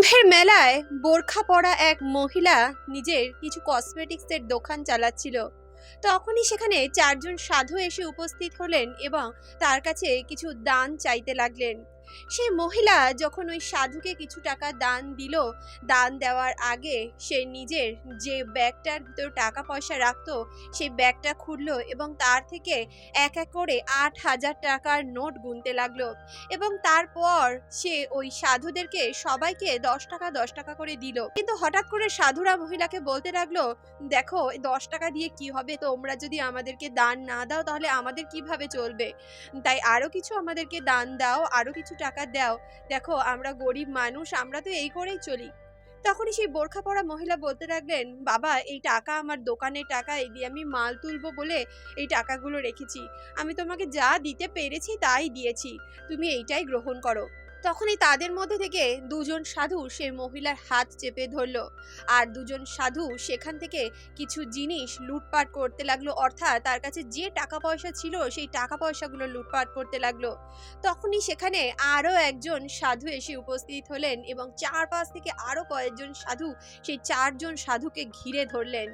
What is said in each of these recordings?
কুম্ভের মেলায় বোরখা পরা এক মহিলা নিজের কিছু কসমেটিক্সের দোকান চালাচ্ছিল। তখনই সেখানে চারজন সাধু এসে উপস্থিত হলেন এবং তার কাছে কিছু দান চাইতে লাগলেন। সেই মহিলা যখন ওই সাধুকে কিছু টাকা দান দিল, দান দেওয়ার আগে সে নিজের যে ব্যাগটার ভিতর টাকা পয়সা রাখতো, সেই ব্যাগটা খুললো এবং তার থেকে এক এক করে আট হাজার টাকার নোট গুনতে লাগল এবং তারপর সে ওই সাধুদেরকে সবাইকে দশ টাকা দশ টাকা করে দিল। কিন্তু হঠাৎ করে সাধুরা মহিলাকে বলতে লাগল, দেখো দশ টাকা দিয়ে কি হবে? তোমরা যদি আমাদেরকে দান না দাও, তাহলে আমাদের কীভাবে চলবে? তাই আরও কিছু আমাদেরকে দান দাও, আরও কিছু টাকা দাও। দেখো, আমরা গরিব মানুষ, আমরা তো এই করেই চলি। তখনই সেই বোরখা পরা মহিলা বলতে লাগলেন, বাবা, এই টাকা আমার দোকানের টাকা, এই দিয়ে আমি মাল তুলবো বলে এই টাকাগুলো রেখেছি। আমি তোমাকে যা দিতে পেরেছি তাই দিয়েছি। তুমি এইটাই গ্রহণ করো। তখনই তাদের মধ্যে থেকে দুজন সাধু সেই মহিলার হাত চেপে ধরলো। আর দুজন সাধু সেখান থেকে কিছু জিনিস লুটপাট করতে লাগল। অর্থাৎ তার কাছে যে টাকা পয়সা ছিল, সেই টাকা পয়সাগুলো লুটপাট করতে লাগল। তখনই সেখানে আরও একজন সাধু এসে উপস্থিত হলেন এবং চারপাশ থেকে আরও কয়েকজন সাধু সেই চারজন সাধুকে ঘিরে ধরলেন।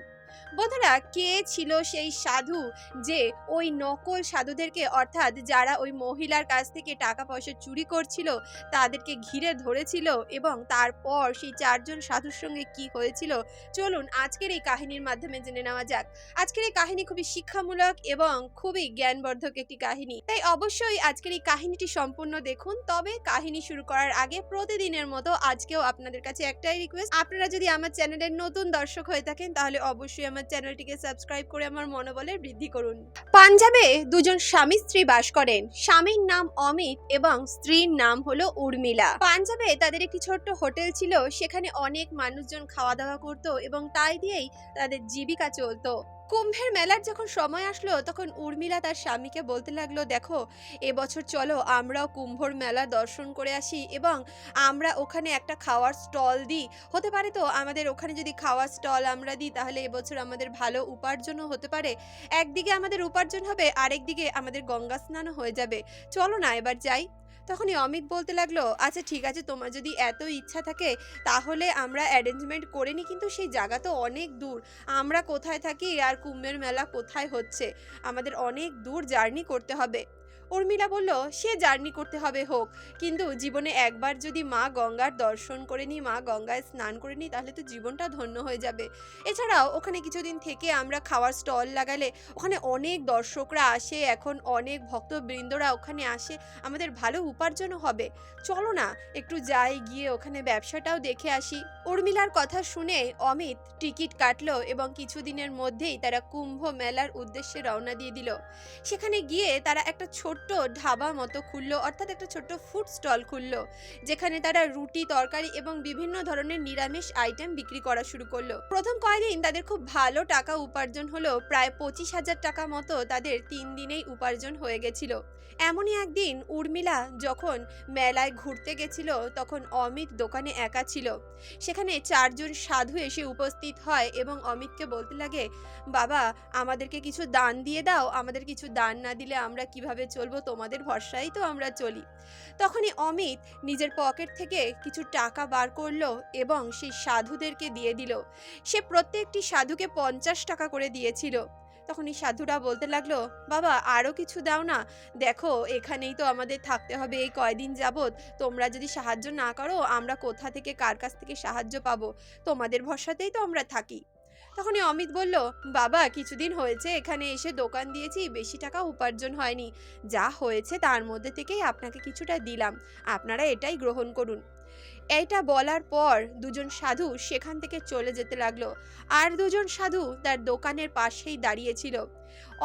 বন্ধুরা, কে ছিল সেই সাধু যে ওই নকল সাধুদেরকে, অর্থাৎ যারা ওই মহিলার কাছ থেকে টাকা পয়সা চুরি করছিল, তাদেরকে ঘিরে ধরেছিল এবং তারপর সেই চারজন সাধুর সঙ্গে কি হয়েছিল? চলুন আজকের এই কাহিনীর মাধ্যমে জেনে নেওয়া যাক। আজকের এই কাহিনী খুবই শিক্ষামূলক এবং খুবই জ্ঞানবর্ধক একটি কাহিনী। তাই অবশ্যই আজকের এই কাহিনীটি সম্পূর্ণ দেখুন। তবে কাহিনী শুরু করার আগে প্রতিদিনের মতো আজকেও আপনাদের কাছে একটাই রিকোয়েস্ট আপনারা যদি আমার চ্যানেলের নতুন দর্শক হয়ে থাকেন, তাহলে অবশ্যই আমার চ্যানেলটিকে সাবস্ক্রাইব করে আমার মনোবলের বৃদ্ধি করুন। পাঞ্জাবে দুজন স্বামী স্ত্রী বাস করেন। স্বামীর নাম অমিত এবং স্ত্রীর নাম হলো উর্মিলা। পাঞ্জাবে তাদের একটি ছোট্ট হোটেল ছিল। সেখানে অনেক মানুষজন খাওয়া দাওয়া করতো এবং তাই দিয়েই তাদের জীবিকা চলতো। কুম্ভের মেলার যখন সময় আসলো, তখন উর্মিলা তার স্বামীকে বলতে লাগল, দেখো এবছর চলো, আমরাও কুম্ভর মেলা দর্শন করে আসি এবং আমরা ওখানে একটা খাওয়ার স্টল দিই। হতে পারে তো, আমাদের ওখানে যদি খাওয়ার স্টল আমরা দিই, তাহলে এবছর আমাদের ভালো উপার্জনও হতে পারে। একদিকে আমাদের উপার্জন হবে, আরেকদিকে আমাদের গঙ্গা স্নানও হয়ে যাবে। চলো না, এবার যাই। তখনই অমিত বলতে লাগল আচ্ছা ঠিক আছে, তোমার যদি এত ইচ্ছা থাকে, তাহলে আমরা অ্যারেঞ্জমেন্ট করে নিই, কিন্তু সেই জায়গা তো অনেক দূর। আমরা কোথায় থাকি আর কুম্ভের মেলা কোথায় হচ্ছে? আমাদের অনেক দূর জার্নি করতে হবে। উর্মিলা বলল, সে জার্নি করতে হবে হোক। কিন্তু জীবনে একবার যদি মা গঙ্গার দর্শন করে নিই, মা গঙ্গায় স্নান করে নিই, তাহলে তো জীবনটা ধন্য হয়ে যাবে। এছাড়াও, ওখানে কিছুদিন থেকে আমরা খাওয়ার স্টল লাগালে ওখানে অনেক দর্শকরা আসে, এখন অনেক ভক্তবৃন্দরা ওখানে আসে। আমাদের ভালো উপার্জনও হবে। চলো না, একটু যাই, গিয়ে ওখানে ব্যবসাটাও দেখে আসি। উর্মিলার কথা শুনে অমিত টিকিট কাটলো এবং কিছুদিনের মধ্যেই তারা কুম্ভ মেলার উদ্দেশ্যে রওনা দিয়ে দিল। সেখানে গিয়ে তারা একটা ছোট্ট ঢাবা মতো খুললো, অর্থাৎ একটা ছোট্ট ফুড স্টল খুললো, যেখানে তারা রুটি, তরকারি এবং বিভিন্ন ধরনের নিরামিষ আইটেম বিক্রি করা শুরু করল। প্রথম কয়েকদিন তাদের খুব ভালো টাকা উপার্জন হলো প্রায় পঁচিশ হাজার টাকা মতো তাদের তিন দিনেই উপার্জন হয়ে গেছিল। এমনই একদিন উর্মিলা যখন মেলায় ঘুরতে গেছিল, তখন অমিত দোকানে একা ছিল। সেখানে চারজন সাধু এসে উপস্থিত হয় এবং অমিতকে বলতে লাগে, বাবা, আমাদেরকে কিছু দান দিয়ে দাও, আমাদের কিছু দান না দিলে আমরা কীভাবে চলবো? তোমাদের ভরসায় তো আমরা চলি। তখনই অমিত নিজের পকেট থেকে কিছু টাকা বার করল এবং সেই সাধুদেরকে দিয়ে দিল। সে প্রত্যেকটি সাধুকে পঞ্চাশ টাকা করে দিয়েছিল। তখনই সাধুরা বলতে লাগল, বাবা আরও কিছু দাও না। দেখো, এখানেই তো আমাদের থাকতে হবে এই কয়দিন যাবৎ। তোমরা যদি সাহায্য না করো, আমরা কোথা থেকে কার কাছ থেকে সাহায্য পাবো? তোমাদের ভরসাতেই তো আমরা থাকি। তখনই অমিত বলল, বাবা, কিছুদিন হয়েছে, এখানে এসে দোকান দিয়েছি, বেশি টাকা উপার্জন হয়নি। যা হয়েছে তার মধ্যে থেকেই আপনাকে কিছুটা দিলাম। আপনারা এটাই গ্রহণ করুন। এইটা বলার পর দুজন সাধু সেখান থেকে চলে যেতে লাগল। আর দুজন সাধু তার দোকানের পাশেই দাঁড়িয়েছিল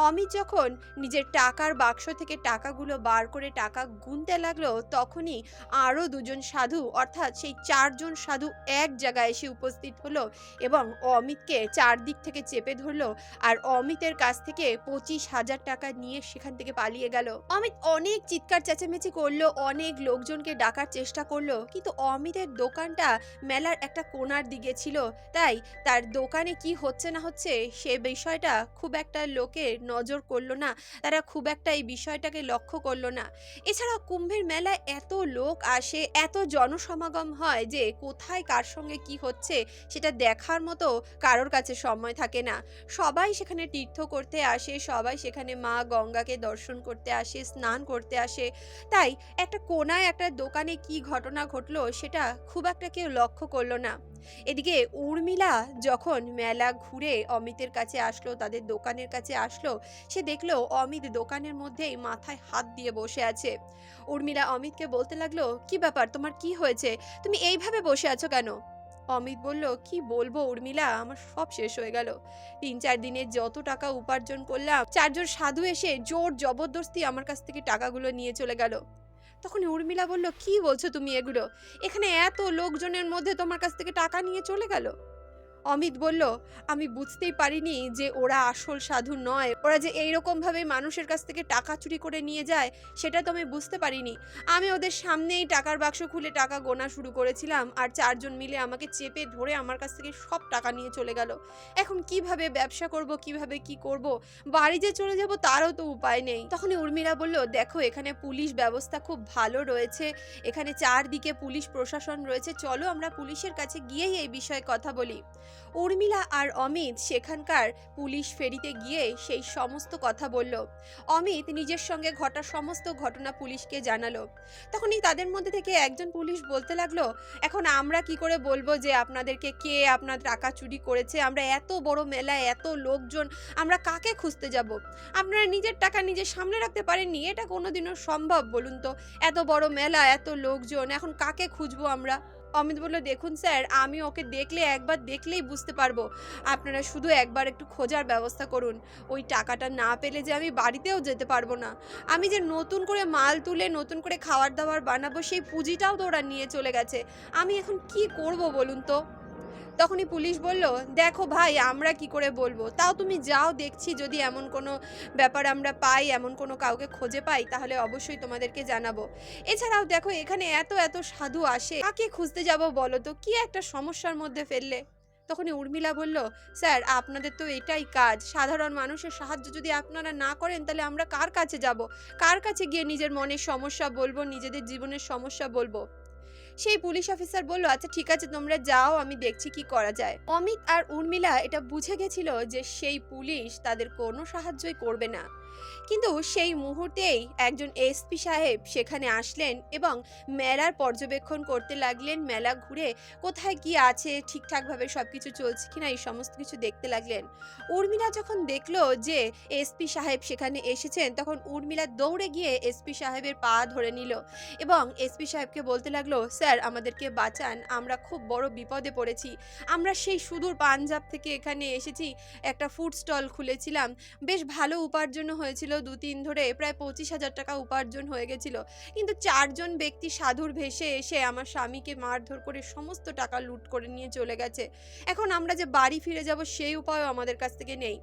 অমিত যখন নিজের টাকার বাক্স থেকে টাকাগুলো বার করে টাকা গুনতে লাগল, তখনই আরও দুজন সাধু, অর্থাৎ সেই চারজন সাধু এক জায়গায় এসে উপস্থিত হলো এবং অমিতকে চারদিক থেকে চেপে ধরলো আর অমিতের কাছ থেকে পঁচিশ হাজার টাকা নিয়ে সেখান থেকে পালিয়ে গেল। অমিত অনেক চিৎকার চেঁচামেচি করল, অনেক লোকজনকে ডাকার চেষ্টা করল, কিন্তু অমিতের দোকানটা মেলার একটা কোণার দিকে ছিল, তাই তার দোকানে কি হচ্ছে না হচ্ছে সে বিষয়টা খুব একটা লোকে বিষয়টাকে নজর করল না, তারা খুব একটা এই বিষয়টাকে লক্ষ্য করল না। এছাড়া কুম্ভের মেলায় এত লোক আসে এত জনসমাগম হয় যে কোথায় কার সঙ্গে কি হচ্ছে সেটা দেখার মতো কারোর কাছে সময় থাকে না। সবাই সেখানে তীর্থ করতে আসে, সবাই সেখানে মা গঙ্গাকে দর্শন করতে আসে, স্নান করতে আসে। তাই একটা কোনায় একটা দোকানে কি ঘটনা ঘটলো সেটা খুব একটা কেউ লক্ষ্য করল না। এদিকে উর্মিলা যখন মেলা ঘুরে অমিতের কাছে আসলো, তাদের দোকানের কাছে আসলো সে দেখল অমিত দোকানের মধ্যেই মাথায় হাত দিয়ে বসে আছে। উর্মিলা অমিতকে বলতে লাগল, কি ব্যাপার? তোমার কি হয়েছে? তুমি এইভাবে বসে আছো কেন? অমিত বলল, কি বলব উর্মিলা? আমার সব শেষ হয়ে গেল। তিন চার দিনে যত টাকা উপার্জন করলাম, চারজন সাধু এসে জোর জবরদস্তি আমার কাছ থেকে টাকাগুলো নিয়ে চলে গেল। তখন উর্মিলা বলল, কি বলছো তুমি এগুলো? এখানে এত লোকজনের মধ্যে তোমার কাছ থেকে টাকা নিয়ে চলে গেল? অমিত বলল, আমি বুঝতেই পারিনি যে ওরা আসল সাধু নয়। ওরা যে এইরকম ভাবে মানুষের কাছ থেকে টাকা চুরি করে নিয়ে যায়, সেটা তো আমি বুঝতে পারিনি। আমি ওদের সামনেই টাকার বাক্স খুলে টাকা গোনা শুরু করেছিলাম আর চারজন মিলে আমাকে চেপে ধরে আমার কাছ থেকে সব টাকা নিয়ে চলে গেল। এখন কীভাবে ব্যবসা করব, কীভাবে কি করব, বাড়ি যে চলে যাব তারও তো উপায় নেই। তখনই উর্মিলা বলল, দেখো, এখানে পুলিশ ব্যবস্থা খুব ভালো রয়েছে। এখানে চারদিকে পুলিশ প্রশাসন রয়েছে। চলো আমরা পুলিশের কাছে গিয়েই এই বিষয়ে কথা বলি। উর্মিলা আর অমিত সেখানকার পুলিশ ফেরিতে গিয়ে সেই সমস্ত কথা বলল। অমিত নিজের সঙ্গে ঘটা সমস্ত ঘটনা পুলিশকে জানালো। তখনই তাদের মধ্যে থেকে একজন পুলিশ বলতে লাগল, এখন আমরা কি করে বলব যে আপনাদেরকে কে আপনার টাকা চুরি করেছে? আমরা এত বড় মেলায় এত লোকজন, আমরা কাকে খুঁজতে যাব? আপনারা নিজের টাকা নিজে সামনে রাখতে পারেননি, এটা কোনোদিনও সম্ভব বলুন তো? এত বড় মেলা, এত লোকজন, এখন কাকে খুঁজবো আমরা? অমিত বলল, দেখুন স্যার, আমি ওকে দেখলে একবার দেখলেই বুঝতে পারব। আপনারা শুধু একবার একটু খোঁজার ব্যবস্থা করুন। ওই টাকাটা না পেলে যে আমি বাড়িতেও যেতে পারব না। আমি যে নতুন করে মাল তুলে নতুন করে খাবার দাবার বানাবো, সেই পুঁজিটাও তো ওরা নিয়ে চলে গেছে। আমি এখন কি করব বলুন তো? তখনই পুলিশ বলল, দেখো ভাই, আমরা কি করে বলব? তাও তুমি যাও, দেখছি যদি এমন কোনো ব্যাপার আমরা পাই, এমন কোনো কাউকে খুঁজে পাই, তাহলে অবশ্যই তোমাদেরকে জানাব। এছাড়াও দেখো, এখানে এত এত সাধু আসে, কাকে খুঁজতে যাব বলো তো? কি একটা সমস্যার মধ্যে ফেললে? তখনই উর্মিলা বলল, স্যার, আপনাদের তো এটাই কাজ। সাধারণ মানুষের সাহায্য যদি আপনারা না করেন, তাহলে আমরা কার কাছে যাব? কার কাছে গিয়ে নিজের মনের সমস্যা বলব, নিজেদের জীবনের সমস্যা বলব? সেই পুলিশ অফিসার বলল আচ্ছা ঠিক আছে, তোমরা যাও, আমি দেখছি কি করা যায়। অমিত আর উর্মিলা এটা বুঝে গেছিল যে সেই পুলিশ তাদের কোনো সাহায্যই করবে না। কিন্তু সেই মুহূর্তেই একজন এসপি সাহেব সেখানে আসলেন এবং মেলার পর্যবেক্ষণ করতে লাগলেন, মেলা ঘুরে কোথায় কি আছে, ঠিকঠাকভাবে সব কিছু চলছে কিনা এই সমস্ত কিছু দেখতে লাগলেন। উর্মিলা যখন দেখল যে এসপি সাহেব সেখানে এসেছেন, তখন উর্মিলা দৌড়ে গিয়ে এসপি সাহেবের পা ধরে নিল এবং এসপি সাহেবকে বলতে লাগল, স্যার, আমাদেরকে বাঁচান, আমরা খুব বড় বিপদে পড়েছি। আমরা সেই সুদূর পাঞ্জাব থেকে এখানে এসেছি, একটা ফুড স্টল খুলেছিলাম। বেশ ভালো উপার্জনও হয়েছিল দু তিন ধরে প্রায় পঁচিশ হাজার টাকা উপার্জন হয়ে গেছিল। কিন্তু চারজন ব্যক্তি সাধুর ভেসে এসে আমার স্বামীকে মারধর করে সমস্ত টাকা লুট করে নিয়ে চলে গেছে। এখন আমরা যে বাড়ি ফিরে যাব, সেই উপায়ও আমাদের কাছ থেকে নেই।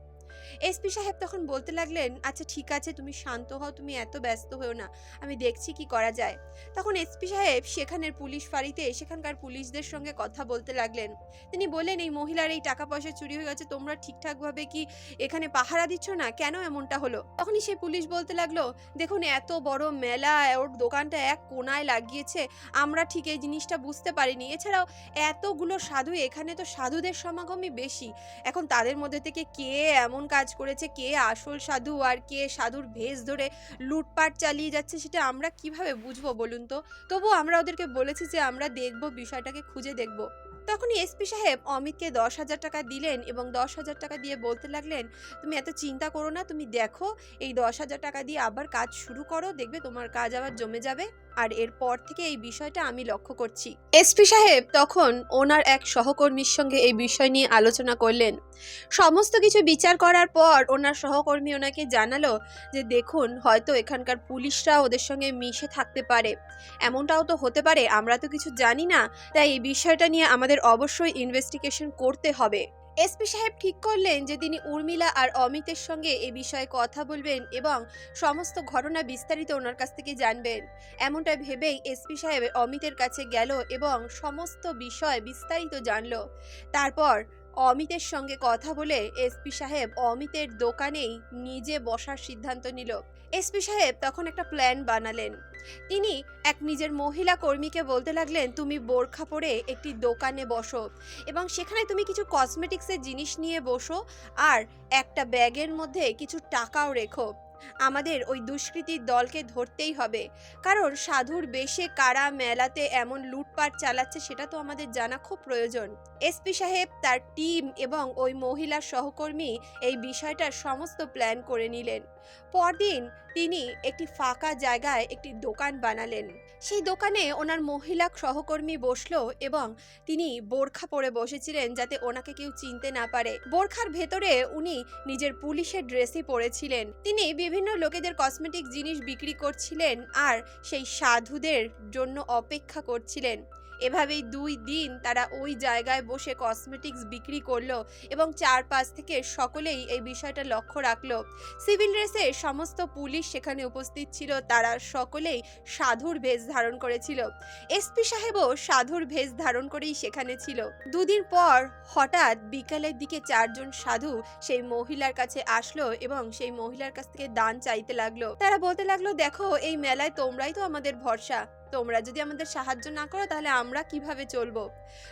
এসপি সাহেব তখন বলতে লাগলেন আচ্ছা ঠিক আছে, তুমি শান্ত হও, তুমি এত ব্যস্ত হও না, আমি দেখছি কি করা যায়। তখন এসপি সাহেব সেখানের পুলিশ ফাঁড়িতে, সেখানকার পুলিশদের সঙ্গে কথা বলতে লাগলেন। তিনি বললেন, এই মহিলার এই টাকা পয়সা চুরি হয়ে গেছে, তোমরা ঠিকঠাকভাবে কি এখানে পাহারা দিচ্ছ না? কেন এমনটা হলো? তখনই সেই পুলিশ বলতে লাগল, দেখুন, এত বড় মেলা, ওর দোকানটা এক কোনায় লাগিয়েছে, আমরা ঠিক এই জিনিসটা বুঝতে পারিনি। এছাড়াও এতগুলো সাধু, এখানে তো সাধুদের সমাগমই বেশি। এখন তাদের মধ্যে থেকে কে এমন কাজ করেছে, কে আসল সাধু আর কে সাধুর ভেষ ধরে লুটপাট চালিয়ে যাচ্ছে সেটা আমরা কীভাবে বুঝব বলুন তো? তবু আমরা ওদেরকে বলেছি যে আমরা দেখব, বিষয়টাকে খুঁজে দেখব। তখনই এসপি সাহেব অমিতকে দশ হাজার টাকা দিলেন এবং দশ হাজার টাকা দিয়ে বলতে লাগলেন, তুমি এত চিন্তা করো না, তুমি দেখো, এই দশ হাজার টাকা দিয়ে আবার কাজ শুরু করো, দেখবে তোমার কাজ আবার জমে যাবে। আর এরপর থেকে এই বিষয়টা আমি লক্ষ্য করছি। এসপি সাহেব তখন ওনার এক সহকর্মীর সঙ্গে এই বিষয় নিয়ে আলোচনা করলেন। সমস্ত কিছু বিচার করার পর ওনার সহকর্মী ওনাকে জানালো যে, দেখুন, হয়তো এখানকার পুলিশরা ওদের সঙ্গে মিশে থাকতে পারে। এমনটাও তো হতে পারে, আমরা তো কিছু জানি না। তাই এই বিষয়টা নিয়ে আমাদের অবশ্যই ইনভেস্টিগেশন করতে হবে। এসপি সাহেব ঠিক করলেন যে তিনি উর্মিলা আর অমিতের সঙ্গে এ বিষয়ে কথা বলবেন এবং সমস্ত ঘটনা বিস্তারিত ওনার কাছ থেকে জানবেন। এমনটা ভেবেই এসপি সাহেব অমিতের কাছে গেল এবং সমস্ত বিষয় বিস্তারিত জানল। তারপর অমিতের সঙ্গে কথা বলে এসপি সাহেব অমিতের দোকানেই নিজে বসার সিদ্ধান্ত নিল। এসপি সাহেব তখন একটা প্ল্যান বানালেন। তিনি এক নিজের মহিলা কর্মীকে বলতে লাগলেন, তুমি বোরখা পরে একটি দোকানে বসো এবং সেখানে তুমি কিছু কসমেটিক্সের জিনিস নিয়ে বসো আর একটা ব্যাগের মধ্যে কিছু টাকাও রেখো। আমাদের ওই দুষ্কৃতির দলকে ধরতেই হবে। কারণ সাধুর বেশে কারা মেলাতে এমন লুটপাট চালাচ্ছে সেটা তো আমাদের জানা খুব প্রয়োজন। এসপি সাহেব, তার টিম এবং ওই মহিলা সহকর্মী এই বিষয়টার সমস্ত প্ল্যান করে নিলেন। পরদিন তিনি একটি ফাঁকা জায়গায় একটি দোকান বানালেন। সেই দোকানে ওনার মহিলা সহকর্মী বসল এবং তিনি বোরখা পরে বসেছিলেন যাতে ওনাকে কেউ চিনতে না পারে। বোরখার ভেতরে উনি নিজের পুলিশের ড্রেসই পরেছিলেন। তিনি বিভিন্ন লোকেদের কসমেটিক জিনিস বিক্রি করছিলেন আর সেই সাধুদের জন্য অপেক্ষা করছিলেন। এভাবেই দুই দিন তারা ওই জায়গায় বসে কসমেটিক্স বিক্রি করল এবং চারপাশ থেকে সকলেই এই বিষয়টা লক্ষ্য রাখল। সিভিল ড্রেসে সমস্ত পুলিশ সেখানে উপস্থিত ছিল, তারা সকলেই সাধুর ভেষ ধারণ করেছিল। এসপি সাহেবও সাধুর ভেষ ধারণ করেই সেখানে ছিল। দুদিন পর হঠাৎ বিকালের দিকে চারজন সাধু সেই মহিলার কাছে আসলো এবং সেই মহিলার কাছ থেকে দান চাইতে লাগল। তারা বলতে লাগল, দেখো, এই মেলায় তোমরাই তো আমাদের ভরসা। তোমরা যদি আমাদের সাহায্য না করো, তাহলে আমরা কীভাবে চলবো?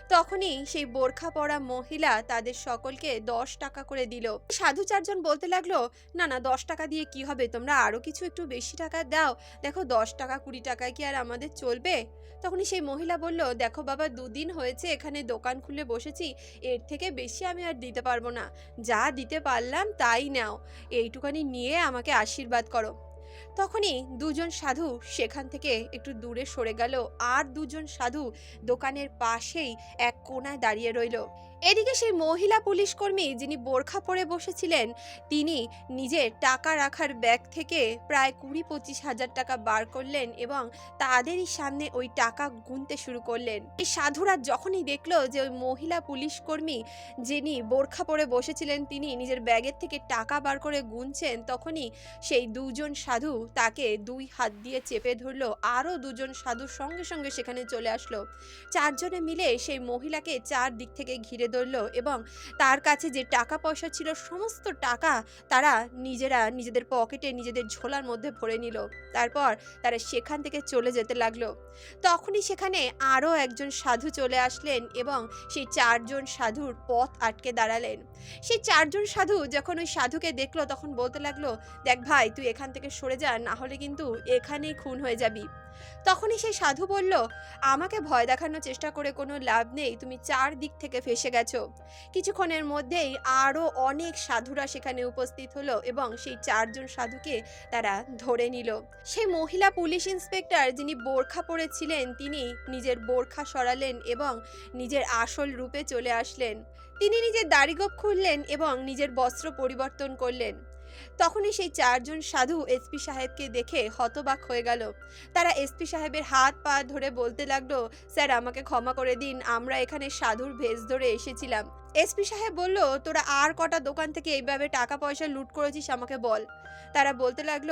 তখনই সেই বোরখা পরা মহিলা তাদের সকলকে দশ টাকা করে দিল। সাধু চারজন বলতে লাগল, না না, দশ টাকা দিয়ে কি হবে? তোমরা আরও কিছু একটু বেশি টাকা দাও। দেখো, দশ টাকা, কুড়ি টাকায় কি আর আমাদের চলবে? তখনই সেই মহিলা বলল, দেখো বাবা, দুদিন হয়েছে এখানে দোকান খুলে বসেছি। এর থেকে বেশি আমি আর দিতে পারব না। যা দিতে পারলাম, তাই নাও। এইটুকানি নিয়ে আমাকে আশীর্বাদ করো। তখনই দুজন সাধু সেখান থেকে একটু দূরে সরে গেল আর দুজন সাধু দোকানের পাশেই এক কোনায় দাঁড়িয়ে রইল। এদিকে সেই মহিলা পুলিশ কর্মী যিনি বোরখা পরে বসেছিলেন, তিনি নিজের টাকা রাখার ব্যাগ থেকে প্রায় কুড়ি পঁচিশ হাজার টাকা বার করলেন এবং তাদেরই সামনে ওই টাকা গুনতে শুরু করলেন। এই সাধুরা যখনই দেখল যে ওই মহিলা পুলিশ কর্মী যিনি বোরখা পরে বসেছিলেন, তিনি নিজের ব্যাগের থেকে টাকা বার করে গুনছেন, তখনই সেই দুজন সাধু তাকে দুই হাত দিয়ে চেপে ধরলো। আরও দুজন সাধুর সঙ্গে সঙ্গে সেখানে চলে আসলো। চারজনে মিলে সেই মহিলাকে চার দিক থেকে ঘিরে ধরলো এবং তার কাছে যে টাকা পয়সা ছিল, সমস্ত টাকা তারা নিজেরা নিজেদের পকেটে নিজেদের ঝোলার মধ্যে ভরে নিল। তারপর তারা সেখান থেকে চলে যেতে লাগল। তখনই সেখানে আরও একজন সাধু চলে আসলেন এবং সেই চারজন সাধুর পথ আটকে দাঁড়ালেন। সেই চারজন সাধু যখন ওই সাধুকে দেখল, তখন বলতে লাগল, দেখ ভাই, তুই এখান থেকে সরে যা না হলে কিন্তু এখানেই খুন হয়ে যাবি। তখনই সেই সাধু বলল, আমাকে ভয় দেখানোর চেষ্টা করে কোনো লাভ নেই, তুমি চার দিক থেকে ফেসে গেছো। কিছুক্ষণের মধ্যেই আরও অনেক সাধুরা সেখানে উপস্থিত হলো এবং সেই চারজন সাধুকে তারা ধরে নিল। সেই মহিলা পুলিশ ইন্সপেক্টর যিনি বোরখা পরেছিলেন, তিনি নিজের বোরখা সরালেন এবং নিজের আসল রূপে চলে আসলেন। তিনি নিজের দাড়িগোপ খুললেন এবং নিজের বস্ত্র পরিবর্তন করলেন। তখনই সেই চারজন সাধু এসপি সাহেবকে দেখে হতবাক হয়ে গেল। তারা এসপি সাহেবের হাত পা ধরে বলতে লাগল, স্যার, আমাকে ক্ষমা করে দিন, আমরা এখানে সাধুর ভেষ ধরে এসেছিলাম। এসপি সাহেব বলল, তোরা আর কটা দোকান থেকে এইভাবে টাকা পয়সা লুট করেছিস আমাকে বল। তারা বলতে লাগল,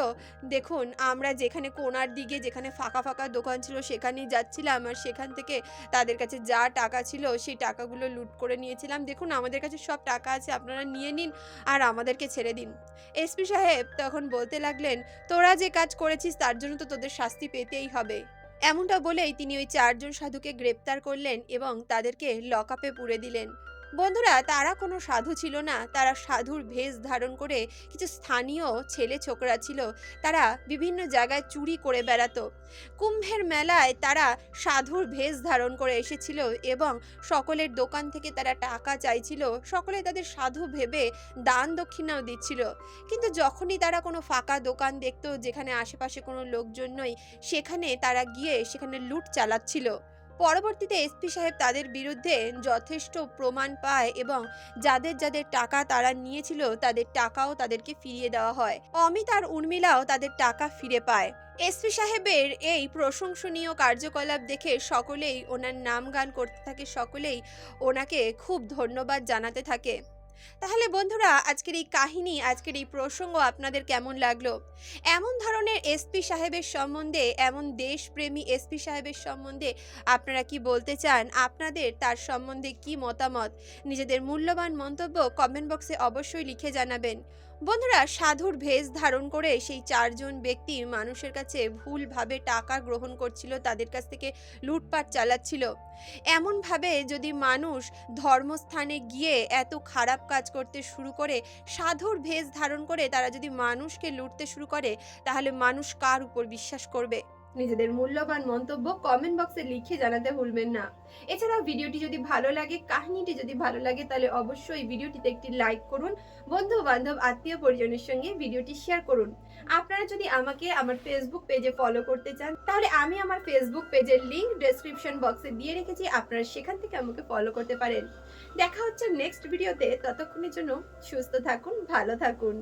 দেখুন, আমরা যেখানে কোনার দিকে যেখানে ফাঁকা ফাঁকা দোকান ছিল সেখানেই যাচ্ছিলাম আর সেখান থেকে তাদের কাছে যা টাকা ছিল সেই টাকাগুলো লুট করে নিয়েছিলাম। দেখুন, আমাদের কাছে সব টাকা আছে, আপনারা নিয়ে নিন আর আমাদেরকে ছেড়ে দিন। এসপি সাহেব তখন বলতে লাগলেন, তোরা যে কাজ করেছিস তার জন্য তো তোদের শাস্তি পেতেই হবে। এমনটা বলেই তিনি ওই চারজন সাধুকে গ্রেপ্তার করলেন এবং তাদেরকে লকআপে পুরে দিলেন। বন্ধুরা, তারা কোনো সাধু ছিল না। তারা সাধুর ভেষ ধারণ করে কিছু স্থানীয় ছেলে ছোকরা ছিল। তারা বিভিন্ন জায়গায় চুরি করে বেড়াতো। কুম্ভের মেলায় তারা সাধুর ভেষ ধারণ করে এসেছিল এবং সকলের দোকান থেকে তারা টাকা চাইছিল। সকলে তাদের সাধু ভেবে দান দক্ষিণাও দিচ্ছিল। কিন্তু যখনই তারা কোনো ফাঁকা দোকান দেখতো, যেখানে আশেপাশে কোনো লোকজন নেই, সেখানে তারা গিয়ে সেখানে লুট চালাচ্ছিল। পরবর্তীতে এসপি সাহেব তাদের বিরুদ্ধে যথেষ্ট প্রমাণ পায় এবং যাদের যাদের টাকা তারা নিয়েছিল তাদের টাকাও তাদেরকে ফিরিয়ে দেওয়া হয়। অমিত আর উর্মিলাও তাদের টাকা ফিরে পায়। এসপি সাহেবের এই প্রশংসনীয় কার্যকলাপ দেখে সকলেই ওনার নাম গান করতে থাকে, সকলেই ওনাকে খুব ধন্যবাদ জানাতে থাকে। তাহলে বন্ধুরা, আজকের এই কাহিনী, আজকের এই প্রসঙ্গ আপনাদের কেমন লাগল? এমন ধরনের এসপি সাহেবের সম্বন্ধে, এমন দেশপ্রেমী এসপি সাহেবের সম্বন্ধে আপনারা কি বলতে চান? আপনাদের, তার সম্বন্ধে কি মতামত? নিজেদের মূল্যবান মন্তব্য কমেন্ট বক্সে অবশ্যই লিখে জানাবেন। বন্ধুরা, সাধুর ভেষ ধারণ করে সেই চারজন ব্যক্তি মানুষের কাছে ভুলভাবে টাকা গ্রহণ করছিল, তাদের কাছ থেকে লুটপাট চালাচ্ছিল। এমনভাবে যদি মানুষ ধর্মস্থানে গিয়ে এত খারাপ কাজ করতে শুরু করে, সাধুর ভেষ ধারণ করে তারা যদি মানুষকে লুটতে শুরু করে, তাহলে মানুষ কার উপর বিশ্বাস করবে? নিজেদের মূল্যবান মন্তব্য কমেন্ট বক্সে লিখে জানাতে ভুলবেন না। এছাড়াও ভিডিওটি যদি ভালো লাগে, কাহিনীটি যদি ভালো লাগে, তাহলে অবশ্যই ভিডিওটিতে একটি লাইক করুন। বন্ধু বান্ধব আত্মীয় পরিজনের সঙ্গে ভিডিওটি শেয়ার করুন। আপনারা যদি আমাকে আমার ফেসবুক পেজে ফলো করতে চান, তাহলে আমি আমার ফেসবুক পেজের লিংক ডেসক্রিপশন বক্সে দিয়ে রেখেছি। আপনারা সেখান থেকে আমাকে ফলো করতে পারেন। দেখা হচ্ছে নেক্সট ভিডিওতে ততক্ষণের জন্য সুস্থ থাকুন, ভালো থাকুন।